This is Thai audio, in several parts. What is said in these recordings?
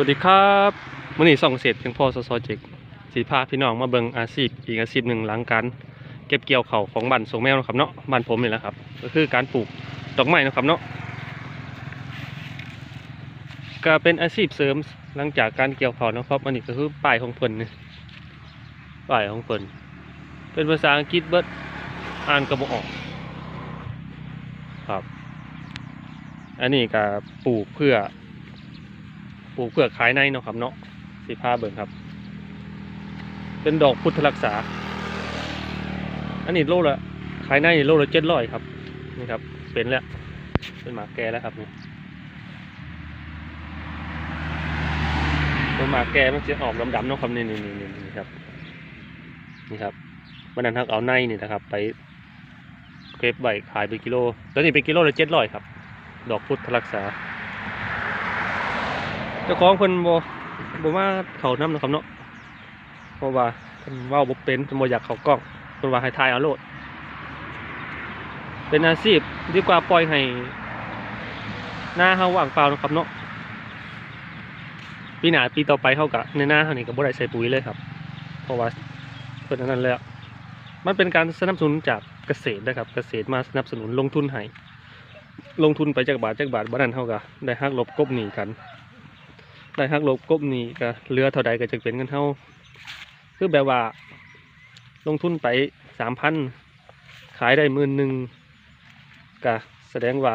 วัสดีครับมื่อนี้ส่องเสร็จเพียงพอสสเจกสีพาพี่น้องมาเบิงอาชีพอีกอาชีพหนึ่งหลังการเก็บเกี่ยวเข่าของบ้านสงแมวเนาะครับเนาะบ้านผมนี่แหละครับ ก็คือการปลูกดอกไม้นะครับเนาะก็เป็นอาชีพเสริมหลังจากการเกี่ยวเข่านะครับอันนี้ก็คือป้ายของเพิ่นนี่ป้ายของเพิ่นเป็นภาษาอังกฤษเบิดอ่านกระบอกออกครับ อันนี้ก็ปลูกเพื่อ ปลูกเพื่อขายในเนาะครับเนาะสีผ้าเบิ่งครับ เป็นดอกพุทธรักษา อันนี้โลละขายในโลละเจ็ดร้อยครับนี่ครับเป็นแล้วเป็นหมากแก่แล้วครับนี่เป็นหมากแก่มันจะออกดำๆเนาะครับนี่นี่นี่นี่ครับนี่ครับวันนั้นทักเอาในนี่นะครับ ไปเก็บใบขายเป็นกิโลตอนนี้เป็นกิโลละเจ็ดร้อยครับ ดอกพุทธรักษา จ้าของเพิ่นบ่บ่มาเขาน้ำนะครับเนาะเพราะว่าเพิ่นว้าบ่เป็นเพิ่นบ่อยากเขากล้องเพิ่นว่าให้ถ่ายเอาโลด เป็นอาชีพดีกว่าปล่อยให้หน้าเฮาว่างเปล่านะครับเนาะปีหน้าปีต่อไปเฮาก็ในหน้าเฮานี่ก็บ่ได้ใส่ปุ๋ยเลยครับ เพราะว่าเพิ่นอันนั้นแล้ว มันเป็นการสนับสนุนจากเกษตรนะครับ เกษตรมาสนับสนุนลงทุนให้ลงทุนไปจากบาทจากบาทบ่นั้นเฮาก็ได้หักลบกบหนี้กัน ได้หักลบกบหนี่ก็เหลือเท่าใดก็จะเป็นเงินเท่าคือแบบว่า ลงทุนไปสามพันขายได้หมื่นหนึ่งก็แสดงว่า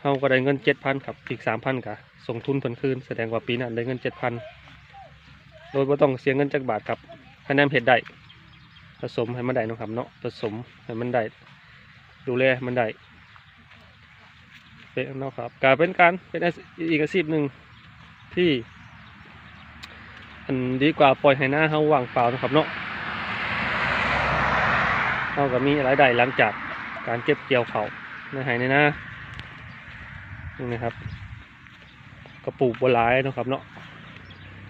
เฮาก็ได้เงินเจ็ดพันครับอีกสามพันก็ส่งทุนเพิ่นคืน แสดงว่าปีนั้นได้เงินเจ็ดพันโดยไม่ต้องเสียเงินจากบาทครับคะแนนเห็ดได้ผสมให้มันได้นะครับเนาะผสมให้มันได้ดูแลมันได้เป็นเนาะครับการเป็นการเป็นอาชีพอีกอาชีพหนึ่ง ที่ อันดีกว่าปล่อยให้หน้าเขาว่างเปล่านะครับเนาะเขาก็มีรายได้หลังจากการเก็บเกี่ยวเขาในไห้ในหน้านี่นะครับก็ปลูกบัวลายนะครับเนาะ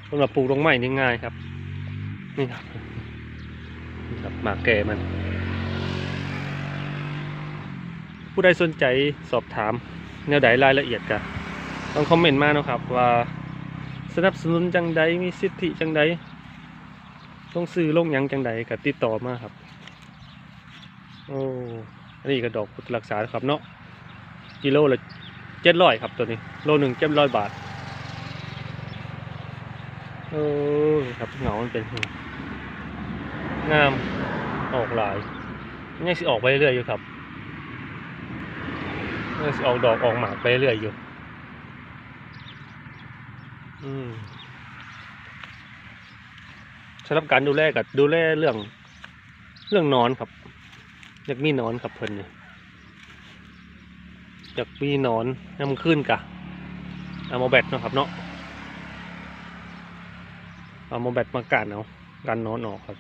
สำหรับปลูกลงไม้นี่ง่ายครับ นี่ครับนี่ครับหมากแก่มัน ผู้ใดสนใจสอบถามแนวใดรายละเอียดกันต้องคอมเมนต์มาเนะครับว่า สนับสนุนจังใดมีสิทธิจังใดต้องซื้อลงยังจังใดก็ติดต่อมาครับ โอ้อันนี้ก็ดอกพุทธรักษาครับเนาะกิโลละเจ็ดร้อยครับตัวนี้ โลหนึ่งเจ็ดร้อยบาทโอ้ครับเหงามันเป็นงามออกหลายยังสิออกไปเรื่อยๆอยู่ครับยังสิออกดอกออกหมากไปเรื่อยๆอยู่ สำหรับการดูแลกับดูแลเรื่อง เรื่องนอนครับ อยากมีนอนครับเพิ่นเนี่ยอยากมีนอนน้ำขึ้นกะเอามาแบตเนาะครับเนาะเอามาแบตมากันเอากันนอนออกครับ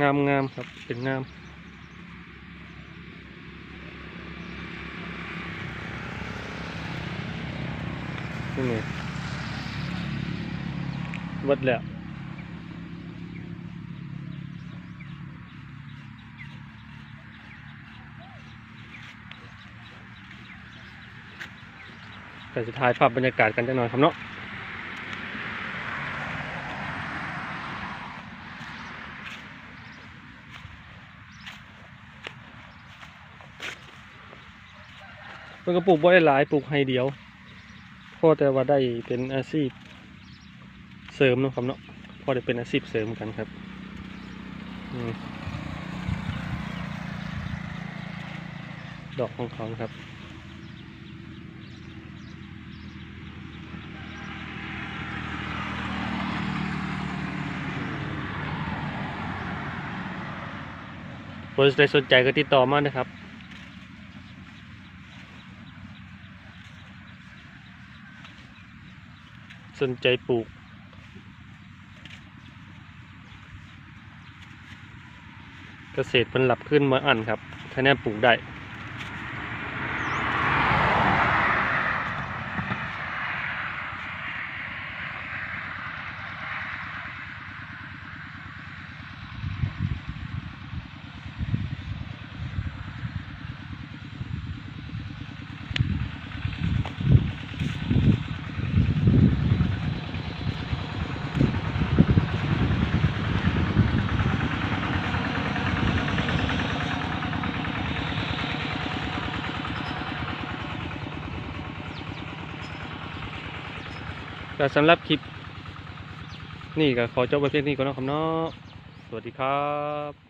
งามงามครับเป็นงาม นี่ไงวัดแล้วแต่จะถ่ายภาพบรรยากาศกันจังหน่อยครับเนาะเพิ่นก็ปลูกบ่ได้หลายปลูกให้เดียว พอแต่ว่าได้เป็นอาชีพเสริมเนาะครับเนาะพอได้เป็นอาชีพเสริมกันครับอดอกของเขาครับคนใดสนใจก็ติดต่อมานะครับ สนใจปลูก เกษตรมันหลับขึ้นมาอันครับคะแนนปลูกได้ ก็สำหรับคลิป นี่ก็ขอจบไว้เพียงนี้ก่อนนะครับเนาะสวัสดีครับ